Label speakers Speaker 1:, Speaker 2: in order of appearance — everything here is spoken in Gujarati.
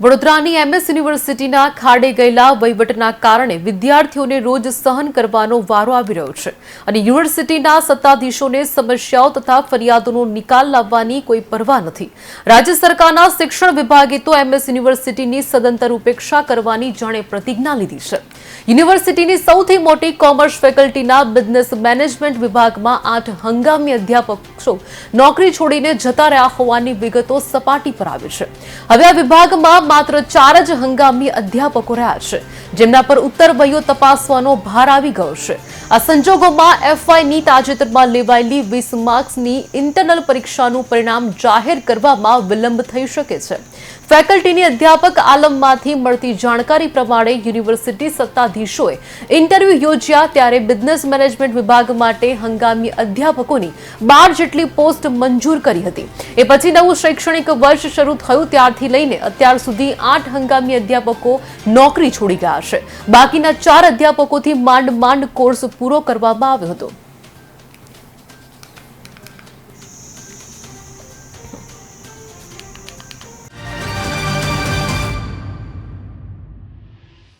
Speaker 1: વડોદરાની એમએસ યુનિવર્સિટીના ખાડે ગયેલા વહીવટના કારણે વિદ્યાર્થીઓને રોજ સહન કરવાનો વારો આવી રહ્યો છે અને યુનિવર્સિટીના સત્તાધીશોને સમસ્યાઓ તથા ફરિયાદોનો નિકાલ લાવવાની કોઈ પરવા નથી. રાજ્ય સરકારના શિક્ષણ વિભાગે તો એમએસ યુનિવર્સિટીની સદંતર ઉપેક્ષા કરવાની જાણે પ્રતિજ્ઞા લીધી છે. યુનિવર્સિટીની સૌથી મોટી કોમર્સ ફેકલ્ટીના બિઝનેસ મેનેજમેન્ટ વિભાગમાં આઠ હંગામી અધ્યાપકો નોકરી છોડીને જતા રહ્યા હોવાની વિગતો સપાટી પર આવી છે. હવે આ વિભાગમાં માત્ર ચાર જ હંગામી અધ્યાપકો રહ્યા છે, જેમના પર ઉત્તર વહીઓ તપાસવાનો ભાર આવી ગયો છે. આ સંજોગોમાં એફવાયની તાજેતરમાં લેવાયેલી વીસ માર્ક્સની ઇન્ટરનલ પરીક્ષાનું પરિણામ જાહેર કરવામાં વિલંબ થઈ શકે છે. ફેકલ્ટીની અધ્યાપક આલમમાંથી મળતી જાણકારી પ્રમાણે યુનિવર્સિટી સત્તાધીશોએ ઇન્ટરવ્યૂ યોજ્યા ત્યારે બિઝનેસ મેનેજમેન્ટ વિભાગ માટે હંગામી અધ્યાપકોની બાર જેટલી પોસ્ટ મંજૂર કરી હતી. એ પછી નવું શૈક્ષણિક વર્ષ શરૂ થયું ત્યારથી લઈને અત્યાર સુધી આઠ હંગામી અધ્યાપકો નોકરી છોડી ગયા છે. બાકીના ચાર અધ્યાપકોથી માંડ માંડ કોર્સ પૂરો કરવામાં આવ્યો હતો.